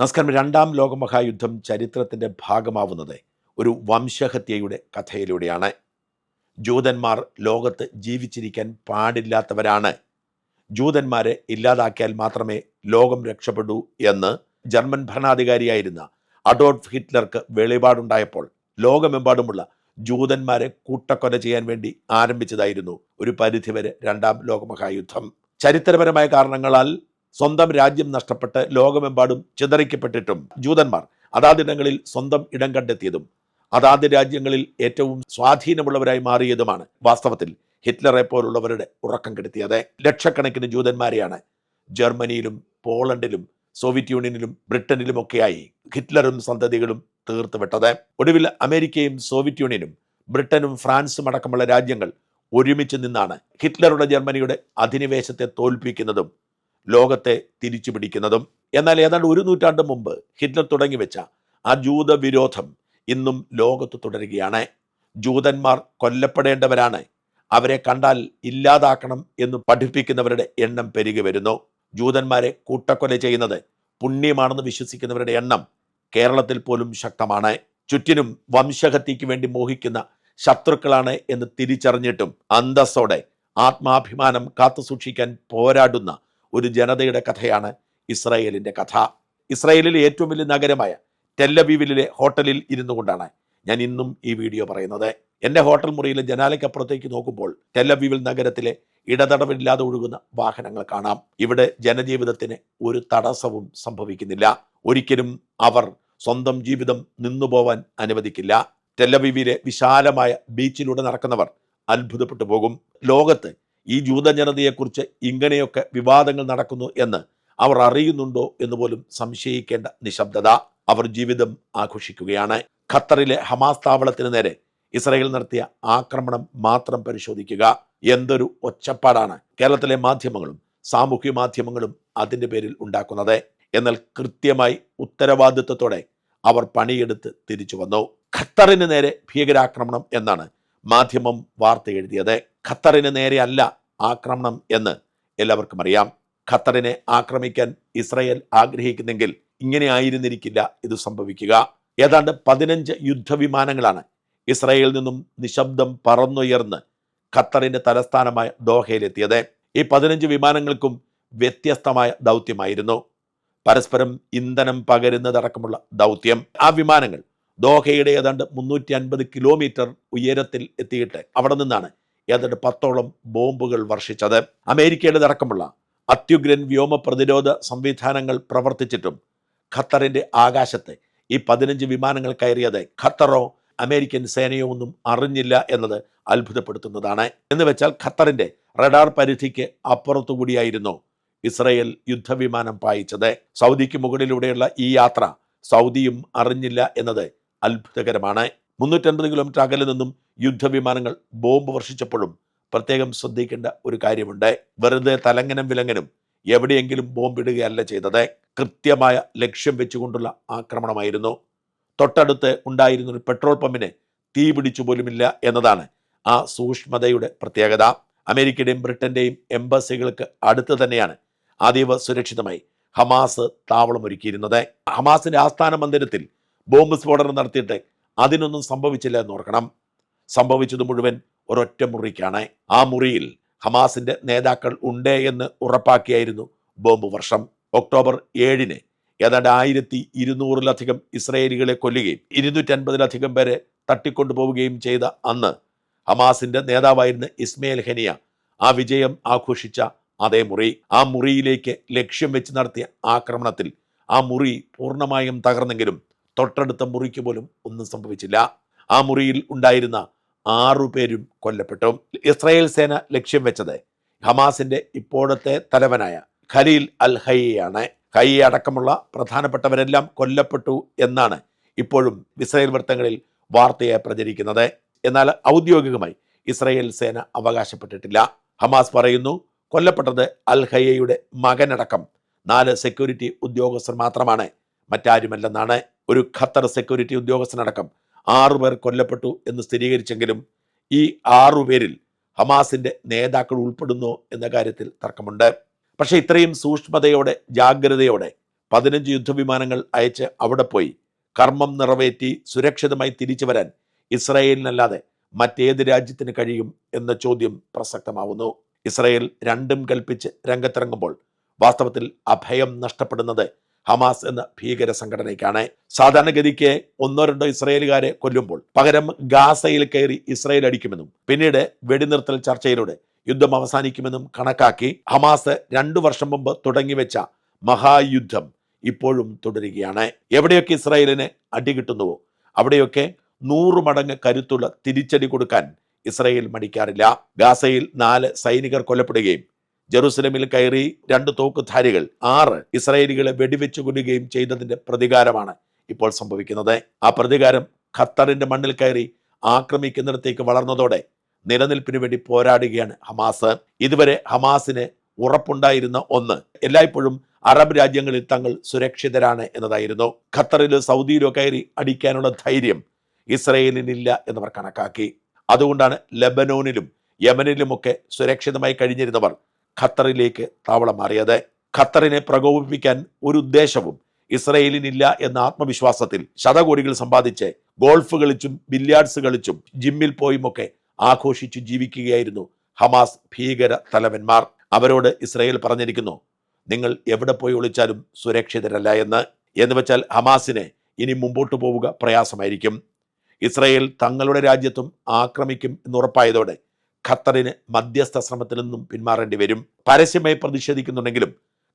നമസ്കാരം. രണ്ടാം ലോകമഹായുദ്ധം ചരിത്രത്തിന്റെ ഭാഗമാവുന്നത് ഒരു വംശഹത്യയുടെ കഥയിലൂടെയാണ്. ജൂതന്മാർ ലോകത്ത് ജീവിച്ചിരിക്കാൻ പാടില്ലാത്തവരാണ്. ജൂതന്മാരെ ഇല്ലാതാക്കിയാൽ മാത്രമേ ലോകം രക്ഷപ്പെടൂ എന്ന് ജർമ്മൻ ഭരണാധികാരിയായിരുന്ന അഡോൾഫ് ഹിറ്റ്ലർക്ക് വെളിപാടുണ്ടായപ്പോൾ ലോകമെമ്പാടുമുള്ള ജൂതന്മാരെ കൂട്ടക്കൊല ചെയ്യാൻ വേണ്ടി ആരംഭിച്ചതായിരുന്നു ഒരു പരിധിവരെ രണ്ടാം ലോകമഹായുദ്ധം. ചരിത്രപരമായ കാരണങ്ങളാൽ സ്വന്തം രാജ്യം നഷ്ടപ്പെട്ട് ലോകമെമ്പാടും ചിതറിക്കപ്പെട്ടിട്ടും ജൂതന്മാർ അതാതിടങ്ങളിൽ സ്വന്തം ഇടം കണ്ടെത്തിയതും അതാത് രാജ്യങ്ങളിൽ ഏറ്റവും സ്വാധീനമുള്ളവരായി മാറിയതുമാണ് വാസ്തവത്തിൽ ഹിറ്റ്ലറെ പോലുള്ളവരുടെ ഉറക്കം കെടുത്തിയത്. ലക്ഷക്കണക്കിന് ജൂതന്മാരെയാണ് ജർമ്മനിയിലും പോളണ്ടിലും സോവിയറ്റ് യൂണിയനിലും ബ്രിട്ടനിലും ബ്രിട്ടനിലുമൊക്കെയായി ഹിറ്റ്ലറും സന്തതികളും തീർത്തുവിട്ടത് ഒടുവിൽ അമേരിക്കയും സോവിയറ്റ് യൂണിയനും ബ്രിട്ടനും ഫ്രാൻസും അടക്കമുള്ള രാജ്യങ്ങൾ ഒരുമിച്ച് നിന്നാണ് ഹിറ്റ്ലറുടെ ജർമ്മനിയുടെ അധിനിവേശത്തെ തോൽപ്പിക്കുന്നതും ലോകത്തെ തിരിച്ചു പിടിക്കുന്നതും എന്നാൽ ഏതാണ്ട് ഒരു നൂറ്റാണ്ട് മുമ്പ് ഹിറ്റ്ലർ തുടങ്ങിവെച്ച ആ ജൂത വിരോധം ഇന്നും ലോകത്ത് തുടരുകയാണ്. ജൂതന്മാർ കൊല്ലപ്പെടേണ്ടവരാണ്. അവരെ കണ്ടാൽ ഇല്ലാതാക്കണം എന്ന് പഠിപ്പിക്കുന്നവരുടെ എണ്ണം പെരുകി വരുന്നു. ജൂതന്മാരെ കൂട്ടക്കൊല ചെയ്യുന്നത് പുണ്യമാണെന്ന് വിശ്വസിക്കുന്നവരുടെ എണ്ണം കേരളത്തിൽ പോലും ശക്തമാണ്. ചുറ്റിനും വംശഹത്യക്ക് വേണ്ടി മോഹിക്കുന്ന ശത്രുക്കളാണ് എന്ന് തിരിച്ചറിഞ്ഞിട്ടും അന്തസ്സോടെ ആത്മാഭിമാനം കാത്തുസൂക്ഷിക്കാൻ പോരാടുന്ന ഒരു ജനതയുടെ കഥയാണ് ഇസ്രായേലിന്റെ കഥ. ഇസ്രായേലിലെ ഏറ്റവും വലിയ നഗരമായ ടെല്ലബീവിലെ ഹോട്ടലിൽ ഇരുന്നു കൊണ്ടാണ് ഞാൻ ഇന്നും ഈ വീഡിയോ പറയുന്നത്. എന്റെ ഹോട്ടൽ മുറിയിലെ ജനാലയ്ക്കപ്പുറത്തേക്ക് നോക്കുമ്പോൾ ടെല്ലബീവിൽ നഗരത്തിലെ ഇടതടവില്ലാതെ ഒഴുകുന്ന വാഹനങ്ങൾ കാണാം. ഇവിടെ ജനജീവിതത്തിന് ഒരു തടസ്സവും സംഭവിക്കുന്നില്ല. ഒരിക്കലും അവർ സ്വന്തം ജീവിതം നിന്നുപോവാൻ അനുവദിക്കില്ല. ടെല്ലബീവിലെ വിശാലമായ ബീച്ചിലൂടെ നടക്കുന്നവർ അത്ഭുതപ്പെട്ടു പോകും. ലോകത്ത് ഈ ജൂതജനതയെക്കുറിച്ച് ഇങ്ങനെയൊക്കെ വിവാദങ്ങൾ നടക്കുന്നു എന്ന് അവർ അറിയുന്നുണ്ടോ എന്ന് പോലും സംശയിക്കേണ്ട നിശബ്ദത അവർ ജീവിതം ആഘോഷിക്കുകയാണ്. ഖത്തറിലെ ഹമാസ് താവളത്തിന് നേരെ ഇസ്രായേൽ നടത്തിയ ആക്രമണം മാത്രം പരിശോധിക്കുക എന്തൊരു ഒച്ചപ്പാടാണ്. കേരളത്തിലെ മാധ്യമങ്ങളും സാമൂഹ്യ മാധ്യമങ്ങളും അതിന്റെ പേരിൽ ഉണ്ടാക്കുന്നത്. എന്നാൽ കൃത്യമായി ഉത്തരവാദിത്വത്തോടെ അവർ പണിയെടുത്ത് തിരിച്ചു വന്നു. ഖത്തറിന് നേരെ ഭീകരാക്രമണം എന്നാണ് മാധ്യമം വാർത്ത എഴുതിയത്. ഖത്തറിന് നേരെ അല്ല ആക്രമണം എന്ന് എല്ലാവർക്കും അറിയാം. ഖത്തറിനെ ആക്രമിക്കാൻ ഇസ്രയേൽ ആഗ്രഹിക്കുന്നെങ്കിൽ ഇങ്ങനെ ആയിരുന്നിരിക്കില്ല ഇത് സംഭവിക്കുക. ഏതാണ്ട് പതിനഞ്ച് യുദ്ധവിമാനങ്ങളാണ് ഇസ്രയേലിൽ നിന്നും നിശബ്ദം പറന്നുയർന്ന് ഖത്തറിന്റെ തലസ്ഥാനമായ ദോഹയിലെത്തിയത്. ഈ പതിനഞ്ച് വിമാനങ്ങൾക്കും വ്യത്യസ്തമായ ദൗത്യമായിരുന്നു. പരസ്പരം ഇന്ധനം പകരുന്നതടക്കമുള്ള ദൗത്യം. ആ വിമാനങ്ങൾ ദോഹയുടെ ഏതാണ്ട് മുന്നൂറ്റി അൻപത് കിലോമീറ്റർ ഉയരത്തിൽ എത്തിയിട്ട് അവിടെ നിന്നാണ് ഏതാണ്ട് പത്തോളം ബോംബുകൾ വർഷിച്ചത്. അമേരിക്കയുടെ അടക്കമുള്ള അത്യുഗ്രൻ വ്യോമ പ്രതിരോധ സംവിധാനങ്ങൾ പ്രവർത്തിച്ചിട്ടും ഖത്തറിന്റെ ആകാശത്ത് ഈ പതിനഞ്ച് വിമാനങ്ങൾ കയറിയത് ഖത്തറോ അമേരിക്കൻ സേനയോ ഒന്നും അറിഞ്ഞില്ല എന്നത് അത്ഭുതപ്പെടുത്തുന്നതാണ്. എന്ന് വെച്ചാൽ ഖത്തറിന്റെ റഡാർ പരിധിക്ക് അപ്പുറത്തുകൂടിയായിരുന്നു ഇസ്രയേൽ യുദ്ധവിമാനം പായിച്ചത്. സൗദിക്ക് മുകളിലൂടെയുള്ള ഈ യാത്ര സൗദിയും അറിഞ്ഞില്ല എന്നത് അത്ഭുതകരമാണ്. മുന്നൂറ്റൻപത് കിലോമീറ്റർ അകലെ നിന്നും യുദ്ധവിമാനങ്ങൾ ബോംബ് വർഷിച്ചപ്പോഴും പ്രത്യേകം ശ്രദ്ധിക്കേണ്ട ഒരു കാര്യമുണ്ട്. വെറുതെ തലങ്ങനം വിലങ്ങനും എവിടെയെങ്കിലും ബോംബിടുകയല്ല ചെയ്തത്. കൃത്യമായ ലക്ഷ്യം വെച്ചുകൊണ്ടുള്ള ആക്രമണമായിരുന്നു. തൊട്ടടുത്ത് ഉണ്ടായിരുന്ന ഒരു പെട്രോൾ പമ്പിന് തീ പിടിച്ചു പോലുമില്ല എന്നതാണ് ആ സൂക്ഷ്മതയുടെ പ്രത്യേകത. അമേരിക്കയുടെയും ബ്രിട്ടന്റെയും എംബസികൾക്ക് അടുത്ത് തന്നെയാണ് അതീവ സുരക്ഷിതമായി ഹമാസ് താവളം ഒരുക്കിയിരുന്നത് ഹമാസിന്റെ ആസ്ഥാന മന്ദിരത്തിൽ ബോംബ് സ്ഫോടനം നടത്തിയിട്ട് അതിനൊന്നും സംഭവിച്ചില്ല എന്ന് ഓർക്കണം. സംഭവിച്ചത് മുഴുവൻ ഒരൊറ്റ മുറിക്കാണ്. ആ മുറിയിൽ ഹമാസിന്റെ നേതാക്കൾ ഉണ്ട് എന്ന് ഉറപ്പാക്കിയായിരുന്നു ബോംബ് വർഷം. ഒക്ടോബർ ഏഴിന് ഏതാണ്ട് ആയിരത്തി ഇരുന്നൂറിലധികം ഇസ്രയേലികളെ കൊല്ലുകയും ഇരുന്നൂറ്റൻപതിലധികം പേരെ തട്ടിക്കൊണ്ടുപോവുകയും ചെയ്ത അന്ന് ഹമാസിന്റെ നേതാവായിരുന്ന ഇസ്മയിൽ ഹനിയ ആ വിജയം ആഘോഷിച്ച അതേ മുറി. ആ മുറിയിലേക്ക് ലക്ഷ്യം വെച്ച് നടത്തിയ ആക്രമണത്തിൽ ആ മുറി പൂർണമായും തകർന്നെങ്കിലും തൊട്ടടുത്ത മുറിക്ക് പോലും ഒന്നും സംഭവിച്ചില്ല. ആ മുറിയിൽ ഉണ്ടായിരുന്ന ആറു പേരും കൊല്ലപ്പെട്ടു. ഇസ്രായേൽ സേന ലക്ഷ്യം വെച്ചത് ഹമാസിന്റെ ഇപ്പോഴത്തെ തലവനായ ഖലീൽ അൽ ഹയ്യയാണ് ഹയ്യ അടക്കമുള്ള പ്രധാനപ്പെട്ടവരെല്ലാം കൊല്ലപ്പെട്ടു എന്നാണ് ഇപ്പോഴും ഇസ്രായേൽ വൃത്തങ്ങളിൽ വാർത്തയെ പ്രചരിക്കുന്നത്. എന്നാൽ ഔദ്യോഗികമായി ഇസ്രായേൽ സേന അവകാശപ്പെട്ടിട്ടില്ല. ഹമാസ് പറയുന്നു കൊല്ലപ്പെട്ടത് അൽ ഹയ്യയുടെ മകനടക്കം നാല് സെക്യൂരിറ്റി ഉദ്യോഗസ്ഥർ മാത്രമാണ് മറ്റാരുമല്ലെന്നാണ്. ഒരു ഖത്തർ സെക്യൂരിറ്റി ഉദ്യോഗസ്ഥനടക്കം ആറുപേർ കൊല്ലപ്പെട്ടു എന്ന് സ്ഥിരീകരിച്ചെങ്കിലും ഈ ആറുപേരിൽ ഹമാസിന്റെ നേതാക്കൾ ഉൾപ്പെടുന്നു എന്ന കാര്യത്തിൽ തർക്കമുണ്ട്. പക്ഷെ ഇത്രയും സൂക്ഷ്മതയോടെ ജാഗ്രതയോടെ പതിനഞ്ച് യുദ്ധവിമാനങ്ങൾ അയച്ച് അവിടെ പോയി കർമ്മം നിറവേറ്റി സുരക്ഷിതമായി തിരിച്ചു വരാൻ ഇസ്രായേലിനല്ലാതെ മറ്റേത് രാജ്യത്തിന് കഴിയും എന്ന ചോദ്യം പ്രസക്തമാവുന്നു. ഇസ്രായേൽ രണ്ടും കൽപ്പിച്ച് രംഗത്തിറങ്ങുമ്പോൾ വാസ്തവത്തിൽ അഭയം നഷ്ടപ്പെടുന്നത് ഹമാസ് എന്ന ഭീകര സംഘടനയ്ക്കാണ്. സാധാരണഗതിക്ക് ഒന്നോ രണ്ടോ ഇസ്രയേലുകാരെ കൊല്ലുമ്പോൾ പകരം ഗാസയിൽ കയറി ഇസ്രയേൽ അടിക്കുമെന്നും പിന്നീട് വെടിനിർത്തൽ ചർച്ചയിലൂടെ യുദ്ധം അവസാനിക്കുമെന്നും കണക്കാക്കി ഹമാസ് രണ്ടു വർഷം മുമ്പ് തുടങ്ങിവെച്ച മഹായുദ്ധം ഇപ്പോഴും തുടരുകയാണ്. എവിടെയൊക്കെ ഇസ്രായേലിന് അടി കിട്ടുന്നുവോ അവിടെയൊക്കെ നൂറ് മടങ്ങ് കരുത്തുള്ള തിരിച്ചടി കൊടുക്കാൻ ഇസ്രായേൽ മടിക്കാറില്ല. ഗാസയിൽ നാല് സൈനികർ കൊല്ലപ്പെടുകയും ജെറുസലമിൽ കയറി രണ്ട് തോക്കുധാരികൾ ആറ് ഇസ്രായേലികളെ വെടിവെച്ചു കൊല്ലുകയും ചെയ്തതിന്റെ പ്രതികാരമാണ് ഇപ്പോൾ സംഭവിക്കുന്നത്. ആ പ്രതികാരം ഖത്തറിന്റെ മണ്ണിൽ കയറി ആക്രമിക്കുന്നിടത്തേക്ക് വളർന്നതോടെ നിലനിൽപ്പിന് വേണ്ടി പോരാടുകയാണ് ഹമാസ്. ഇതുവരെ ഹമാസിന് ഉറപ്പുണ്ടായിരുന്ന ഒന്ന് എല്ലായ്പ്പോഴും അറബ് രാജ്യങ്ങളിൽ തങ്ങൾ സുരക്ഷിതരാണ് എന്നതായിരുന്നു. ഖത്തറിലോ സൗദിയിലോ കയറി അടിക്കാനുള്ള ധൈര്യം ഇസ്രയേലിനില്ല എന്നവർ കണക്കാക്കി. അതുകൊണ്ടാണ് ലബനോനിലും യമനിലുമൊക്കെ സുരക്ഷിതമായി കഴിഞ്ഞിരുന്നവർ ഖത്തറിലേക്ക് താവളം മാറിയത്. ഖത്തറിനെ പ്രകോപിപ്പിക്കാൻ ഒരു ഉദ്ദേശവും ഇസ്രയേലിനില്ല എന്ന ആത്മവിശ്വാസത്തിൽ ശതകോടികൾ സമ്പാദിച്ച് ഗോൾഫ് കളിച്ചും ബില്യാർഡ്സ് കളിച്ചും ജിമ്മിൽ പോയുമൊക്കെ ആഘോഷിച്ചു ജീവിക്കുകയായിരുന്നു ഹമാസ് ഭീകര തലവന്മാർ. അവരോട് ഇസ്രയേൽ പറഞ്ഞിരിക്കുന്നു നിങ്ങൾ എവിടെ പോയി ഒളിച്ചാലും സുരക്ഷിതരല്ല എന്ന് എന്ന് വെച്ചാൽ ഹമാസിനെ ഇനി മുമ്പോട്ട് പോവുക പ്രയാസമായിരിക്കും. ഇസ്രയേൽ തങ്ങളുടെ രാജ്യത്തും ആക്രമിക്കും എന്നുറപ്പായതോടെ ഖത്തറിന് മധ്യസ്ഥ ശ്രമത്തിൽ നിന്നും പിന്മാറേണ്ടി വരും. പരസ്യമായി പ്രതിഷേധിക്കുന്നുണ്ടെങ്കിലും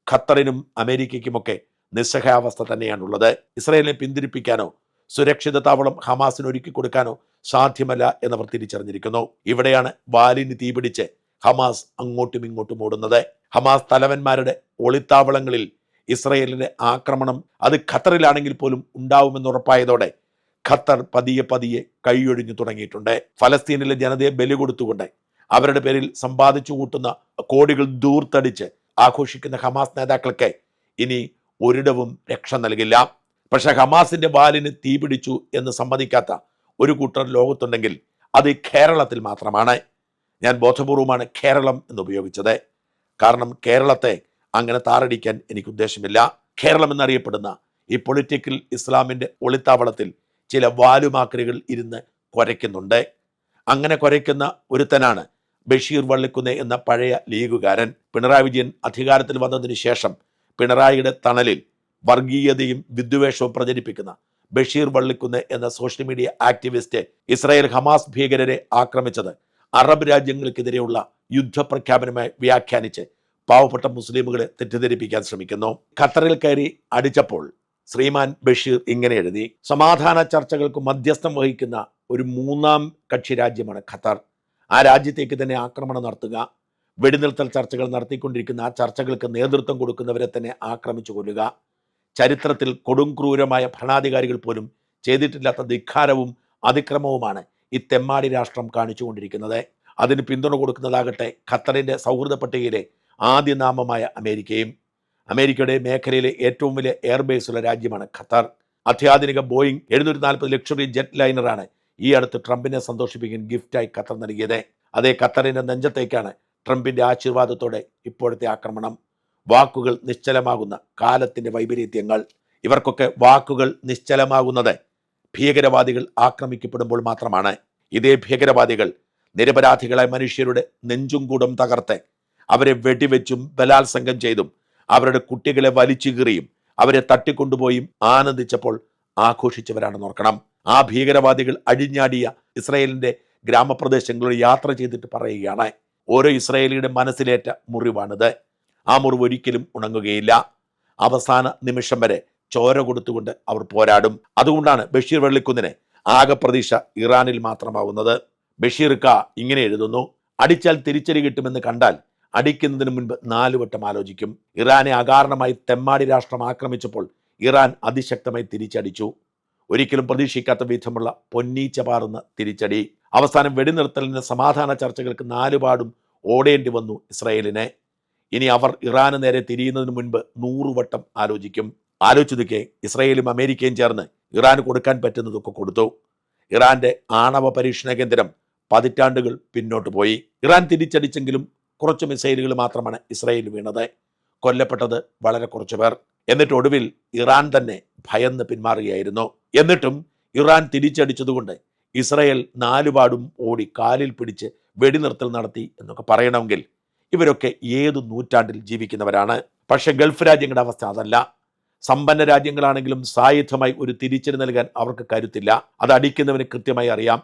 ഖത്തറിനും അമേരിക്കയ്ക്കുമൊക്കെ നിസ്സഹായാവസ്ഥ തന്നെയാണുള്ളത്. ഇസ്രയേലിനെ പിന്തിരിപ്പിക്കാനോ സുരക്ഷിത താവളം ഹമാസിന് ഒരുക്കി കൊടുക്കാനോ സാധ്യമല്ല എന്നവർ തിരിച്ചറിഞ്ഞിരിക്കുന്നു. ഇവിടെയാണ് വാലിന് തീപിടിച്ച് ഹമാസ് അങ്ങോട്ടും ഇങ്ങോട്ടും ഓടുന്നത്. ഹമാസ് തലവന്മാരുടെ ഒളിത്താവളങ്ങളിൽ ഇസ്രയേലിന്റെ ആക്രമണം അത് ഖത്തറിലാണെങ്കിൽ പോലും ഉണ്ടാവുമെന്ന് ഉറപ്പായതോടെ ഖത്തർ പതിയെ പതിയെ കൈയൊഴിഞ്ഞു തുടങ്ങിയിട്ടുണ്ട്. ഫലസ്തീനിലെ ജനതയെ ബലി കൊടുത്തുകൊണ്ട് അവരുടെ പേരിൽ സമ്പാദിച്ചു കൂട്ടുന്ന കോടികൾ ദൂർത്തടിച്ച് ആഘോഷിക്കുന്ന ഹമാസ് നേതാക്കൾക്ക് ഇനി ഒരിടവും രക്ഷ നൽകില്ല. പക്ഷെ ഹമാസിന്റെ വാലിന് തീപിടിച്ചു എന്ന് സമ്മതിക്കാത്ത ഒരു കൂട്ടർ ലോകത്തുണ്ടെങ്കിൽ അത് കേരളത്തിൽ മാത്രമാണ്. ഞാൻ ബോധപൂർവമാണ് കേരളം എന്ന് ഉപയോഗിച്ചത്. കാരണം കേരളത്തെ അങ്ങനെ താറടിക്കാൻ എനിക്ക് ഉദ്ദേശമില്ല. കേരളം എന്നറിയപ്പെടുന്ന ഈ പൊളിറ്റിക്കൽ ഇസ്ലാമിന്റെ ഒളിത്താവളത്തിൽ ചില വാലുമാക്രികൾ ഇരുന്ന് കുരയ്ക്കുന്നുണ്ട്. അങ്ങനെ കുരയ്ക്കുന്ന ഒരുത്തനാണ് ബഷീർ വള്ളിക്കുന്ന് എന്ന പഴയ ലീഗുകാരൻ. പിണറായി വിജയൻ അധികാരത്തിൽ വന്നതിന് ശേഷം പിണറായിയുടെ തണലിൽ വർഗീയതയും വിദ്വേഷവും പ്രചരിപ്പിക്കുന്ന ബഷീർ വള്ളിക്കുന്ന് എന്ന social media activist Israel Hamas ഭീകരരെ ആക്രമിച്ചത് അറബ് രാജ്യങ്ങൾക്കെതിരെയുള്ള യുദ്ധപ്രഖ്യാപനമായി വ്യാഖ്യാനിച്ച് പാവപ്പെട്ട മുസ്ലിമുകളെ തെറ്റിദ്ധരിപ്പിക്കാൻ ശ്രമിക്കുന്നു. ഖത്തറിൽ കയറി അടിച്ചപ്പോൾ ശ്രീമാൻ ബഷീർ ഇങ്ങനെ എഴുതി സമാധാന ചർച്ചകൾക്ക് മധ്യസ്ഥം വഹിക്കുന്ന ഒരു മൂന്നാം കക്ഷി രാജ്യമാണ് ഖത്തർ. ആ രാജ്യത്തേക്ക് തന്നെ ആക്രമണം നടത്തുക വെടിനിർത്തൽ ചർച്ചകൾ നടത്തിക്കൊണ്ടിരിക്കുന്ന ആ ചർച്ചകൾക്ക് നേതൃത്വം കൊടുക്കുന്നവരെ തന്നെ ആക്രമിച്ചു കൊല്ലുക. ചരിത്രത്തിൽ കൊടും ക്രൂരമായ ഭരണാധികാരികൾ പോലും ചെയ്തിട്ടില്ലാത്ത ധിഖാരവും അതിക്രമവുമാണ് ഈ തെമ്മാടി രാഷ്ട്രം കാണിച്ചുകൊണ്ടിരിക്കുന്നത്. അതിന് പിന്തുണ കൊടുക്കുന്നതാകട്ടെ ഖത്തറിന്റെ സൗഹൃദ പട്ടികയിലെ ആദ്യ നാമമായ അമേരിക്കയും അമേരിക്കയുടെ മേഖലയിലെ ഏറ്റവും വലിയ എയർബേസ് ഉള്ള രാജ്യമാണ് ഖത്തർ. അത്യാധുനിക ബോയിങ് എഴുന്നൂറ്റി നാൽപ്പത് ലക്ഷറി ജെറ്റ് ലൈനറാണ് ഈ അടുത്ത് ട്രംപിനെ സന്തോഷിപ്പിക്കാൻ ഗിഫ്റ്റായി ഖത്തർ നൽകിയത്. അതേ ഖത്തറിന്റെ നെഞ്ചത്തേക്കാണ് ട്രംപിന്റെ ആശീർവാദത്തോടെ ഇപ്പോഴത്തെ ആക്രമണം. വാക്കുകൾ നിശ്ചലമാകുന്ന കാലത്തിന്റെ വൈപരീത്യങ്ങൾ. ഇവർക്കൊക്കെ വാക്കുകൾ നിശ്ചലമാകുന്നത് ഭീകരവാദികൾ ആക്രമിക്കപ്പെടുമ്പോൾ മാത്രമാണ്. ഇതേ ഭീകരവാദികൾ നിരപരാധികളായ മനുഷ്യരുടെ നെഞ്ചും കൂടും തകർത്ത് അവരെ വെടിവെച്ചും ബലാത്സംഗം ചെയ്തും അവരുടെ കുട്ടികളെ വലിച്ചു കീറിയും അവരെ തട്ടിക്കൊണ്ടുപോയും ആനന്ദിച്ചപ്പോൾ ആഘോഷിച്ചവരാണെന്ന് ഓർക്കണം. ആ ഭീകരവാദികൾ അഴിഞ്ഞാടിയ ഇസ്രയേലിന്റെ ഗ്രാമപ്രദേശങ്ങളിൽ യാത്ര ചെയ്തിട്ട് പറയുകയാണ് ഓരോ ഇസ്രയേലിയുടെ മനസ്സിലേറ്റ മുറിവാണിത്. ആ മുറിവ് ഒരിക്കലും ഉണങ്ങുകയില്ല. അവസാന നിമിഷം വരെ ചോര കൊടുത്തുകൊണ്ട് അവർ പോരാടും. അതുകൊണ്ടാണ് ബഷീർ വെള്ളിക്കുന്നിന് ആകെ പ്രതീക്ഷ ഇറാനിൽ മാത്രമാവുന്നത്. ബഷീർ ക ഇങ്ങനെ എഴുതുന്നു അടിച്ചാൽ തിരിച്ചടി കിട്ടുമെന്ന് കണ്ടാൽ അടിക്കുന്നതിന് മുൻപ് നാലു വട്ടം ആലോചിക്കും. ഇറാനെ അകാരണമായി തെമ്മാടി രാഷ്ട്രം ആക്രമിച്ചപ്പോൾ ഇറാൻ അതിശക്തമായി തിരിച്ചടിച്ചു. ഒരിക്കലും പ്രതീക്ഷിക്കാത്ത വിധമുള്ള പൊന്നീച്ച പാറുന്ന തിരിച്ചടി. അവസാനം വെടിനിർത്തലിന് സമാധാന ചർച്ചകൾക്ക് നാലുപാടും ഓടേണ്ടി വന്നു ഇസ്രയേലിനെ. ഇനി അവർ ഇറാന് നേരെ തിരിയുന്നതിന് മുൻപ് നൂറുവട്ടം ആലോചിക്കും. ആലോചിച്ചതൊക്കെ ഇസ്രയേലും അമേരിക്കയും ചേർന്ന് ഇറാന് കൊടുക്കാൻ പറ്റുന്നതൊക്കെ കൊടുത്തു. ഇറാന്റെ ആണവ പരീക്ഷണ കേന്ദ്രം പതിറ്റാണ്ടുകൾ പിന്നോട്ട് പോയി. ഇറാൻ തിരിച്ചടിച്ചെങ്കിലും കുറച്ച് മിസൈലുകൾ മാത്രമാണ് ഇസ്രായേൽ വീണത്. കൊല്ലപ്പെട്ടത് വളരെ കുറച്ച് പേർ. എന്നിട്ട് ഒടുവിൽ ഇറാൻ തന്നെ ഭയന്ന് പിന്മാറുകയായിരുന്നു. എന്നിട്ടും ഇറാൻ തിരിച്ചടിച്ചതുകൊണ്ട് ഇസ്രായേൽ നാലുപാടും ഓടി കാലിൽ പിടിച്ച് വെടിനിർത്തൽ നടത്തി എന്നൊക്കെ പറയണമെങ്കിൽ ഇവരൊക്കെ ഏത് നൂറ്റാണ്ടിൽ ജീവിക്കുന്നവരാണ്? പക്ഷെ ഗൾഫ് രാജ്യങ്ങളുടെ അവസ്ഥ അതല്ല. സമ്പന്ന രാജ്യങ്ങളാണെങ്കിലും സായുധമായി ഒരു തിരിച്ചടി നൽകാൻ അവർക്ക് കരുത്തില്ല. അത് അടിക്കുന്നവന് കൃത്യമായി അറിയാം.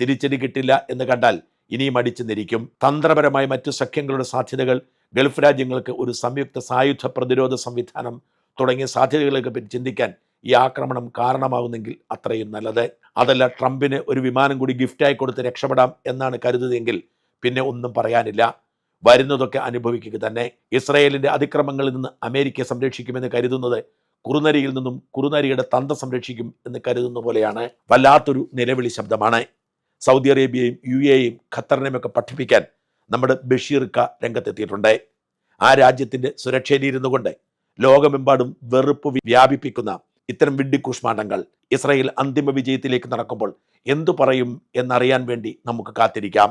തിരിച്ചടി കിട്ടില്ല എന്ന് കണ്ടാൽ ഇനിയും അടിച്ചു നിരിക്കും. തന്ത്രപരമായ മറ്റു സഖ്യങ്ങളുടെ സാധ്യതകൾ ഗൾഫ് രാജ്യങ്ങൾക്ക് ഒരു സംയുക്ത സായുധ പ്രതിരോധ സംവിധാനം തുടങ്ങിയ സാധ്യതകളൊക്കെ പറ്റി ചിന്തിക്കാൻ ഈ ആക്രമണം കാരണമാകുന്നെങ്കിൽ അത്രയും നല്ലത്. അതല്ല ട്രംപിന് ഒരു വിമാനം കൂടി ഗിഫ്റ്റായി കൊടുത്ത് രക്ഷപ്പെടാം എന്നാണ് കരുതുന്നതെങ്കിൽ പിന്നെ ഒന്നും പറയാനില്ല. വരുന്നതൊക്കെ അനുഭവിക്കുക തന്നെ. ഇസ്രയേലിന്റെ അതിക്രമങ്ങളിൽ നിന്ന് അമേരിക്കയെ സംരക്ഷിക്കുമെന്ന് കരുതുന്നത് കുറുനരിയിൽ നിന്നും കുറുനരിയുടെ തന്ത സംരക്ഷിക്കും എന്ന് കരുതുന്ന പോലെയാണ്. വല്ലാത്തൊരു നിലവിളി ശബ്ദമാണ്. സൗദി അറേബ്യയും യു എയും ഖത്തറിനെയും ഒക്കെ പഠിപ്പിക്കാൻ നമ്മുടെ ബഷീർ ക രംഗത്തെത്തിയിട്ടുണ്ട്. ആ രാജ്യത്തിന്റെ സുരക്ഷയിലിരുന്നു കൊണ്ട് ലോകമെമ്പാടും വെറുപ്പ് വ്യാപിപ്പിക്കുന്ന ഇത്തരം വിഡ്ഡിക്കൂഷ്മാണ്ടങ്ങൾ ഇസ്രായേൽ അന്തിമ വിജയത്തിലേക്ക് നടക്കുമ്പോൾ എന്തു പറയും എന്നറിയാൻ വേണ്ടി നമുക്ക് കാത്തിരിക്കാം.